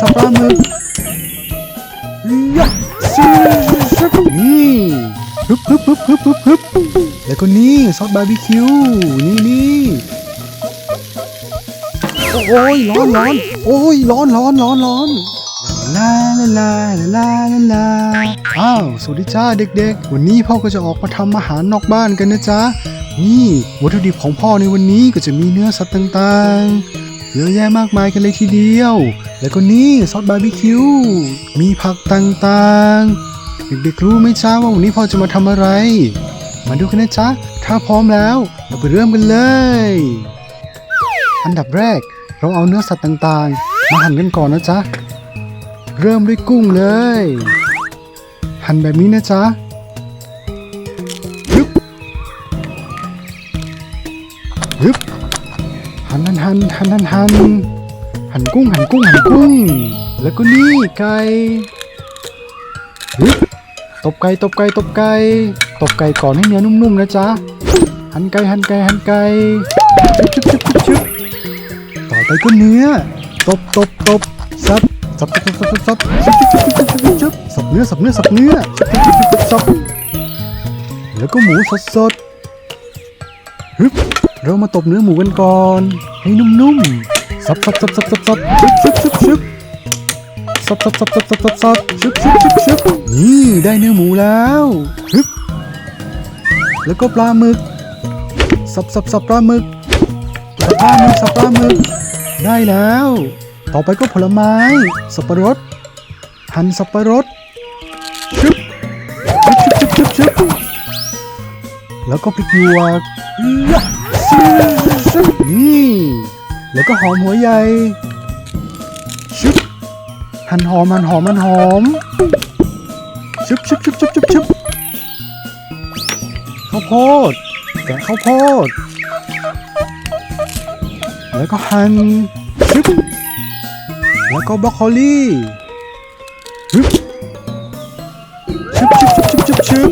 สับปลาหมึกยะซีซึบนี่ฮึบฮึบฮึบฮึบฮึบฮึบแล้วก็นี่ซอสบาร์บีคิว นี่นี่โอ้ยร้อนร้อนโอ้ยร้อนร้อนร้อนร้อนลาลาลาลาลาลาอ้าวสวัสดีจ้าเด็กๆ วันนี้พ่อก็จะออกมาทำอาหารนอกบ้านกันนะจ๊ะ นี่วัตถุดิบของพ่อในวันนี้ก็จะมีเนื้อสัตว์ต่างๆ เยอะแยะมากมายกันเลยทีเดียว แล้วก็นี่ซอสบาร์บีคิว มีผักต่างๆ เด็กๆรู้ไหมจ้าว่าวันนี้พ่อจะมาทำอะไร มาดูกันนะจ๊ะ ถ้าพร้อมแล้วเราไปเริ่มกันเลย อันดับแรกเราเอาเนื้อสัตว์ต่างๆ มาหั่นกันก่อนนะจ๊ะ เริ่มด้วยกุ้งเลย หั่นแบบนี้นะจ๊ะยึบยึบหั่นหั่นหั่นหั่นหั่น หั่นกุ้งหั่นกุ้งหั่นกุ้ง แล้วก็นี่ไก่ยึบตบไก่ตบไก่ตบไก่ตบไก่ก่อนให้เนื้อนุ่มๆนะจ๊ะหั่นไก่หั่นไก่หั่นไก่ชึบชึบชึบชึบชึบต่อไปก็เนื้อตบตบตบซับซับซับซับซับซับซับซับซับซับซับซับสับเนื้อสับเนื้อสับเนื้อซับซับซับซับซับแล้วก็หมูสดสดฮึบเรามาตบเนื้อหมูกันก่อน ให้นุ่มๆ ซับซับซับซับซับซับชึบชึบชึบชึบซับซับซับซับซับซับซับชึบชึบชึบชึบนี่ได้เนื้อหมูแล้วฮึบแล้วก็ปลาหมึกสับสับสับปลาหมึกสับปลาหมึกสับปลาหมึกได้แล้ว ต่อไปก็ผลไม้ สับปะรด หั่นสับปะรดชึบชึบชึบชึบชึบแล้วก็พริกหยวกยะซึซึนี่ แล้วก็หอมหัวใหญ่ชึบหั่นหอมหั่นหอมหั่นหอมชึบชึบชึบชึบชึบชึบข้าวโพดแกะข้าวโพด แล้วก็หั่นชึบแล้วก็บรอกโคลีฮึบชึบชึบชึบชึบชึบชึบ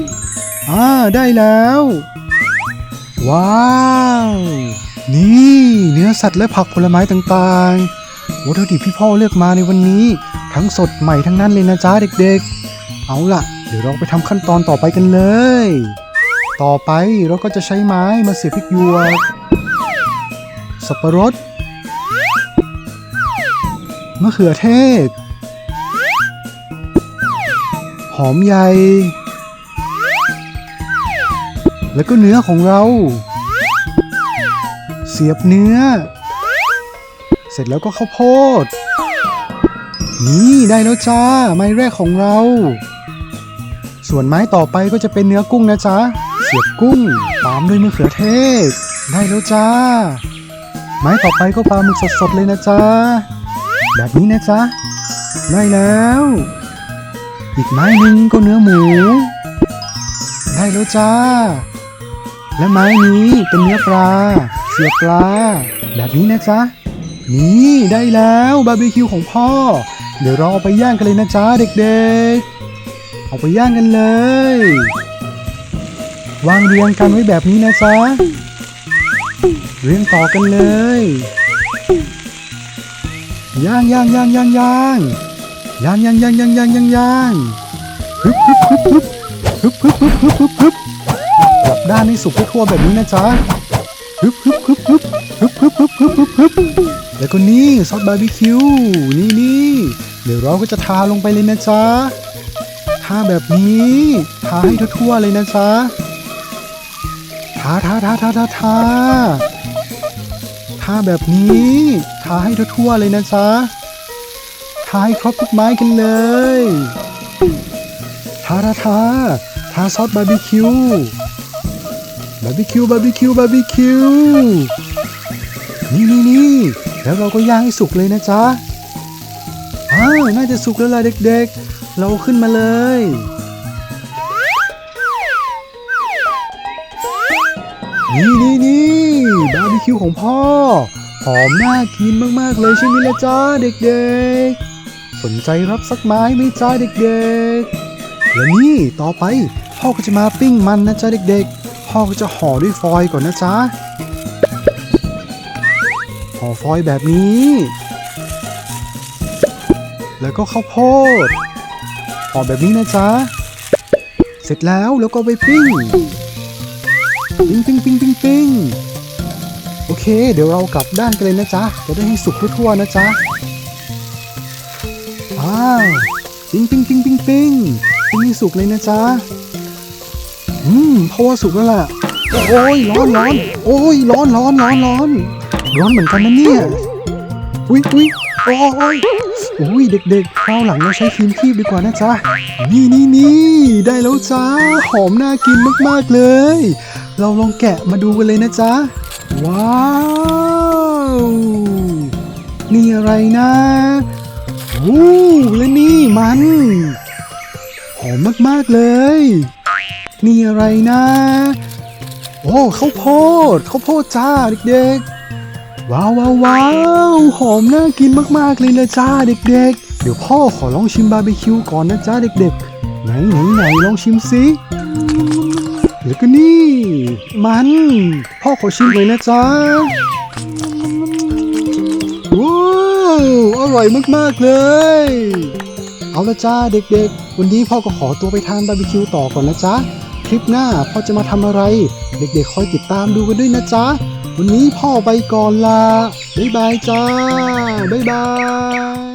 อ่าได้แล้ว ว้าว นี่เนื้อสัตว์และผักผลไม้ต่างๆ วัตถุดิบที่พ่อเลือกมาในวันนี้ ทั้งสดใหม่ทั้งนั้นเลยนะจ๊ะเด็กๆ เอาล่ะ เดี๋ยวเราไปทำขั้นตอนต่อไปกันเลย ต่อไปเราก็จะใช้ไม้มาเสียบพริกหยวกสับปะรดมะเขือเทศ หอมใหญ่ แล้วก็เนื้อของเรา เสียบเนื้อ เสร็จแล้วก็ข้าวโพด นี่ได้แล้วจ้า ไม้แรกของเรา ส่วนไม้ต่อไปก็จะเป็นเนื้อกุ้งนะจ๊ะ เสียบกุ้งตามด้วยมะเขือเทศ ได้แล้วจ้า ไม้ต่อไปก็ปลาหมึกสดๆเลยนะจ๊ะ แบบนี้นะจ๊ะ ได้แล้ว อีกไม้หนึ่งก็เนื้อหมู ได้แล้วจ้า และไม้นี้เป็นเนื้อปลา เสียบปลา แบบนี้นะจ๊ะ นี่ได้แล้วบาร์บีคิวของพ่อ เดี๋ยวเราเอาไปย่างกันเลยนะจ๊ะเด็กๆ เอาไปย่างกันเลย วางเรียงกันไว้แบบนี้นะจ๊ะ เรียงต่อกันเลย ย่างย่างย่างย่างย่างย่างย่างย่างย่างย่างย่างย่างฮึบฮึบฮึบฮึบฮึบฮึบฮึบฮึบฮึบฮึบกลับด้านให้สุกทั่วแบบนี้นะจ๊ะ ฮึบฮึบฮึบฮึบฮึบฮึบฮึบฮึบฮึบฮึบแล้วก็นี่ซอสบาร์บีคิวนี่นี่เดี๋ยวเราก็จะทาลงไปเลยนะจ๊ะทาแบบนี้ทาให้ทั่วๆเลยนะจ๊ะทาทาทาทาทาทาทาแบบนี้ทาให้ทั่วๆเลยนะจ๊ะทาให้ครบทุกไม้กันเลยทาทาทาทาซอสบาร์บีคิว บาร์บีคิวบาร์บีคิวบาร์บีคิวนี่นี่นี่แล้วเราก็ย่างให้สุกเลยนะจ๊ะอ้าวน่าจะสุกแล้วล่ะเด็กๆ เราขึ้นมาเลยนี่นี่นี่บาร์บีคิวของพ่อ หอมน่ากินมากๆเลยใช่ไหมล่ะจ้าเด็กๆ สนใจรับสักไม้ไหมจ้าเด็กๆ และนี่ต่อไปพ่อก็จะมาปิ้งมันนะจ้าเด็กๆ พ่อก็จะห่อด้วยฟอยล์ก่อนนะจ๊ะ ห่อฟอยล์แบบนี้ แล้วก็ข้าวโพด ห่อแบบนี้นะจ๊ะ เสร็จแล้วแล้วก็ไปปิ้ง ปิ้งปิ้งปิ้งปิ้งปิ้งโอเค เดี๋ยวเรากลับด้านกันเลยนะจ๊ะ จะได้ให้สุกทั่วๆนะจ๊ะว้าว ปิ้งปิ้งปิ้งปิ้งปิ้งปิ้งให้สุกเลยนะจ๊ะ อืมเพราะว่าสุกแล้วล่ะ โอ้ยร้อนร้อน โอ้ยร้อนร้อนร้อนร้อน ร้อนเหมือนกันนะเนี่ย อุ้ยอุ้ยโอ้ยอุ้ยเด็กๆคราวหลังเราใช้ครีมคีบดีกว่านะจ๊ะ นี่นี่นี่ได้แล้วจ้า หอมน่ากินมากๆเลย เราลองแกะมาดูกันเลยนะจ๊ะ ว้าว นี่อะไรนะโอ้และนี่มัน หอมมากๆเลย นี่อะไรนะ โอ้ข้าวโพดข้าวโพดจ้าเด็กๆ ว้าวว้าวว้าวหอมน่ากินมากๆเลยนะจ้าเด็กๆ เดี๋ยวพ่อขอลองชิมบาร์บีคิวก่อนนะจ้าเด็กๆ ไหนไหนไหนลองชิมสิแล้วก็นี่ มัน พ่อขอชิมเลยนะจ้าว้าวอร่อยมากๆเลยเอาละจ้าเด็กๆ วันนี้พ่อก็ขอตัวไปทานบาร์บีคิวต่อก่อนนะจ๊ะ คลิปหน้าพ่อจะมาทำอะไร เด็กๆคอยติดตามดูกันด้วยนะจ๊ะ วันนี้พ่อไปก่อนละบ๊ายบายจ้า บ๊ายบาย